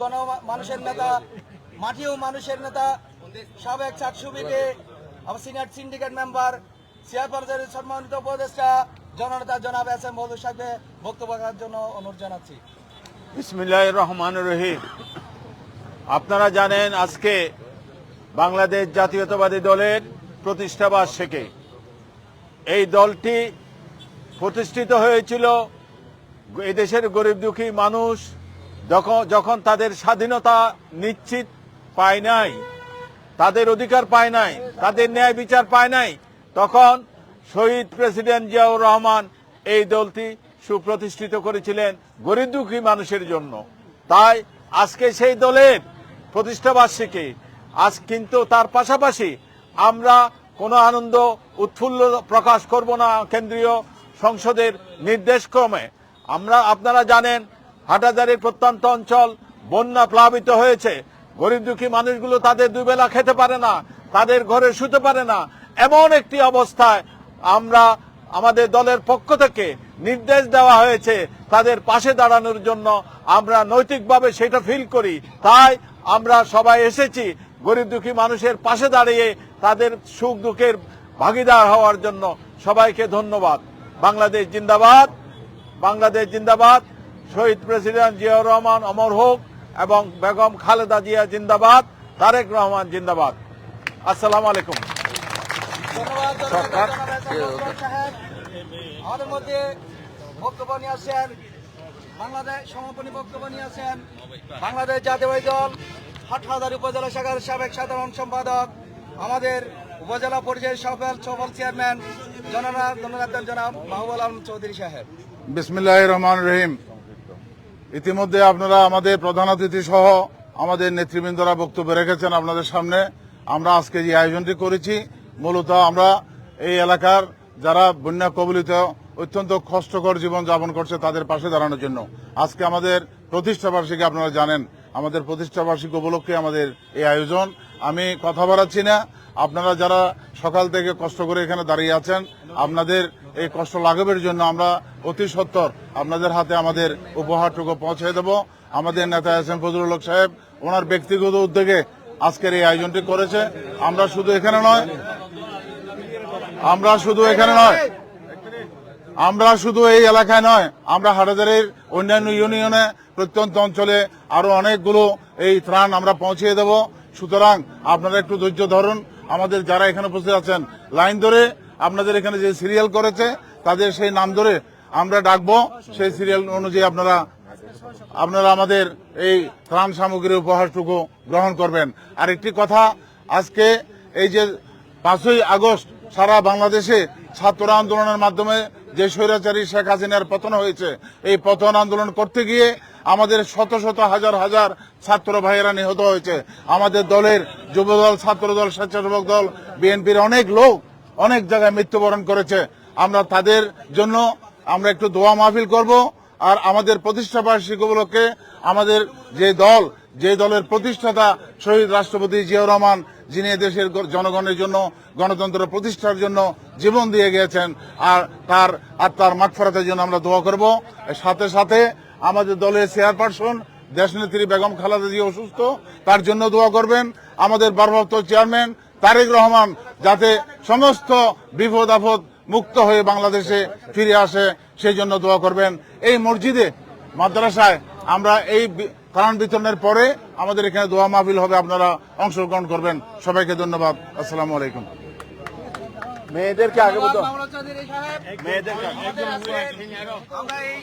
গণ মানুষের নেতা, মাটিও মানুষের নেতা, সাবেক চাকসুবিকে সিনিয়র সিন্ডিকেট মেম্বার চেয়ারপারসনের সম্মানিত উপদেষ্টা, জননেতা জনাব এস এম মধু সাহেবকে বক্তব্য রাখার জন্য অনুরোধ জানাচ্ছি। বিসমিল্লাহ রহমান রহিম। আপনারা জানেন আজকে বাংলাদেশ জাতীয়তাবাদী দলের প্রতিষ্ঠা বার্ষিকী। এই দলটি প্রতিষ্ঠিত হয়েছিল এই দেশের গরিব দুঃখী মানুষ যখন যখন তাদের স্বাধীনতা নিশ্চিত পায় নাই, তাদের অধিকার পায় নাই, তাদের ন্যায় বিচার পায় নাই, তখন শহীদ প্রেসিডেন্ট জিয়াউর রহমান এই দলটি সুপ্রতিষ্ঠিত করেছিলেন গরিব দুঃখী মানুষের জন্য। তাই আজকে সেই দলের প্রতিষ্ঠা বার্ষিকী, আজ কিন্তু তার পাশাপাশি আমরা কোনো আনন্দ উৎফুল্ল প্রকাশ করব না কেন্দ্রীয় সংসদের নির্দেশ ক্রমে আমরা, আপনারা জানেন হাটাজারির প্রত্যন্ত অঞ্চল বন্যা প্লাবিত হয়েছে। গরিব দুঃখী মানুষগুলো তাদের দুবেলা খেতে পারে না, তাদের ঘরে শুতে পারে না। এমন একটি অবস্থায় আমরা আমাদের দলের পক্ষ থেকে নির্দেশ দেওয়া হয়েছে, তাদের পাশে দাঁড়ানোর জন্য আমরা নৈতিকভাবে সেটা ফিল করি। তাই আমরা সবাই এসেছি গরিব দুঃখী মানুষের পাশে দাঁড়িয়ে তাদের সুখ দুঃখের ভাগিদার হওয়ার জন্য সবাইকে ধন্যবাদ। বাংলাদেশ জিন্দাবাদ বাংলাদেশ জিন্দাবাদ। শহীদ প্রেসিডেন্ট জিয়াউর রহমান অমর হোক এবং বেগম খালেদা জিয়া জিন্দাবাদ তারেক রহমান জিন্দাবাদ। আসসালামু আলাইকুম। আমাদের মধ্যে বক্তব্য নিয়ে আসছেন বাংলাদেশ সমাপনী বক্তব্য নিয়ে আসছেন বাংলাদেশ জাতীয়বাদী দল হাটহাজার উপজেলা শাখার সাবেক সাধারণ সম্পাদক আমাদের উপজেলা পরিষদের সফল সফল চেয়ারম্যান জননেতা জনাব মাহবুল আলম চৌধুরী সাহেব। বিসমিল্লাহ রহমান রহিম। ইতিমধ্যে আপনারা আমাদের প্রধান অতিথি সহ আমাদের নেতৃবৃন্দরা বক্তব্য রেখেছেন আপনাদের সামনে। আমরা আজকে যে আয়োজনটি করেছি, মূলত আমরা এই এলাকার যারা বন্যা কবলিত, অত্যন্ত কষ্টকর জীবন যাপন করছে তাদের পাশে দাঁড়ানোর জন্য। আজকে আমাদের প্রতিষ্ঠা বার্ষিকী আপনারা জানেন, আমাদের প্রতিষ্ঠা বার্ষিকী উপলক্ষে আমাদের এই আয়োজন। আমি কথা বাড়াচ্ছি না। আপনারা যারা সকাল থেকে কষ্ট করে এখানে দাঁড়িয়ে আছেন। আপনাদের এই কষ্ট লাঘবের জন্য আমরা অতি সত্তর আপনাদের হাতে আমাদের উপহারটুকু পৌঁছে দেব। আমাদের নেতা এস এম ফজলুল সাহেব। ওনার ব্যক্তিগত উদ্যোগে আজকের এই আয়োজনটি করেছে। আমরা শুধু এখানে নয়, আমরা শুধু এখানে নয়, আমরা শুধু এই এলাকায় নয়, আমরা হাটাজারের অন্যান্য ইউনিয়নে, প্রত্যন্ত অঞ্চলে আরও অনেকগুলো এই ত্রাণ আমরা পৌঁছিয়ে দেব। সুতরাং আপনারা একটু ধৈর্য ধরুন। আমাদের যারা এখানে উপস্থিত আছেন, লাইন ধরে আপনাদের এখানে যে সিরিয়াল করেছে, তাদের সেই নাম ধরে আমরা ডাকবো। সেই সিরিয়াল অনুযায়ী আপনারা আপনারা আমাদের এই ত্রাণ সামগ্রীর উপহারটুকু গ্রহণ করবেন। আর একটি কথা, আজকে এই যে পাঁচই আগস্ট সারা বাংলাদেশে ছাত্র আন্দোলনের মাধ্যমে যে স্বৈরাচারী শেখ হাসিনার পতন হয়েছে, এই পতন আন্দোলন করতে গিয়ে আমাদের শত শত হাজার হাজার ছাত্র ভাইয়েরা নিহত হয়েছে। আমাদের দলের যুবদল, ছাত্রদল, স্বেচ্ছাসেবক দল, বিএনপির অনেক লোক অনেক জায়গায় মৃত্যুবরণ করেছে। আমরা তাদের জন্য আমরা একটু দোয়া মাহফিল করব আর আমাদের প্রতিষ্ঠা বার্ষিকী উপলক্ষে আমাদের যে দল, যে দলের প্রতিষ্ঠাতা শহীদ রাষ্ট্রপতি জিয়াউর রহমান, যিনি দেশের জনগণের জন্য, গণতন্ত্র প্রতিষ্ঠার জন্য জীবন দিয়ে গিয়েছেন, আর তার আত্মার মাঠফরাতের জন্য আমরা দোয়া করব। সাথে সাথে আমাদের দলের চেয়ারপারসন, দেশনেত্রী বেগম খালেদা জিয়া অসুস্থ, তার জন্য দোয়া করবেন। আমাদের ভারপ্রাপ্ত চেয়ারম্যান তারেক রহমান যাতে সমস্ত বিপদ আপদ মুক্ত হয়ে বাংলাদেশে ফিরে আসে সেই জন্য দোয়া করবেন। এই মসজিদে, মাদ্রাসায় আমরা এই ত্রাণ বিতরণের পরে আমাদের এখানে দোয়া মাহফিল হবে, আপনারা অংশগ্রহণ করবেন। সবাইকে ধন্যবাদ। আসসালামু আলাইকুম। মেয়েদেরকে আগে বলতো আমরা এই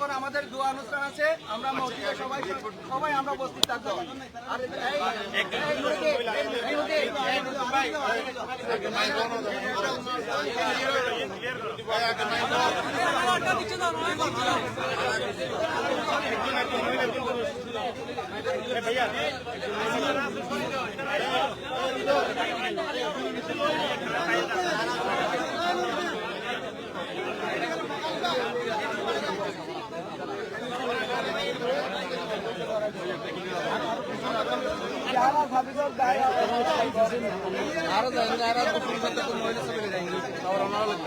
পর আমাদের অনুষ্ঠান আছে আমরা মসজিদে সবাই সবাই আমরা উপস্থিত ಆರಾಧ ಆರಾಧ ಮಹಿಳೆ ಸಭೆಯಲ್ಲಿ ಅವ್ರು ಅನಾಹುತ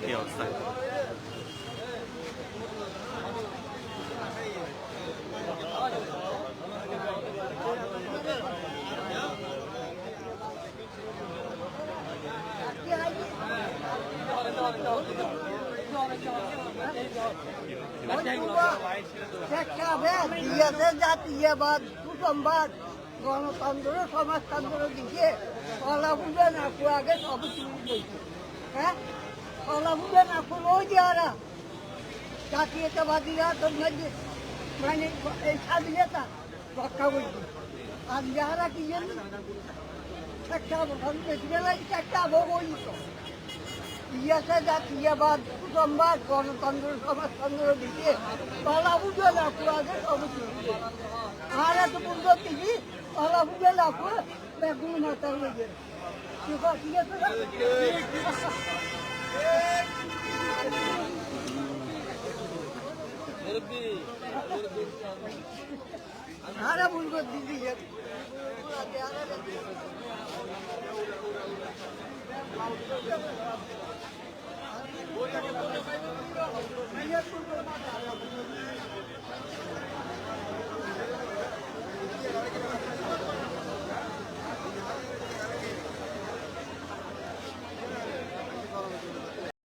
কি অবস্থা শিক্ষাভেদ দিয়েছে জাতীয়বাদ কুটুম্বাদ গণতন্ত্র, সমাজতন্ত্র দিকে কলা বুঝে না আগে সব চুরি দিয়েছে হ্যাঁ? কলা বুঝে না ওই যে ওরা জাতীয়তাবাদীরা তো মানে মানে এই স্বাধীনতা রক্ষা করছে। আর যারা কি জানি একটা বেশি বেলায় একটা অবগণিত ইয়েছে জাতীয়বাদ কুটুম্বাদ গণতন্ত্র, সমাজতন্ত্র দিকে তলা বুঝে সব চলছে আর এত পর্যন্ত আরে বলব দিদি আরে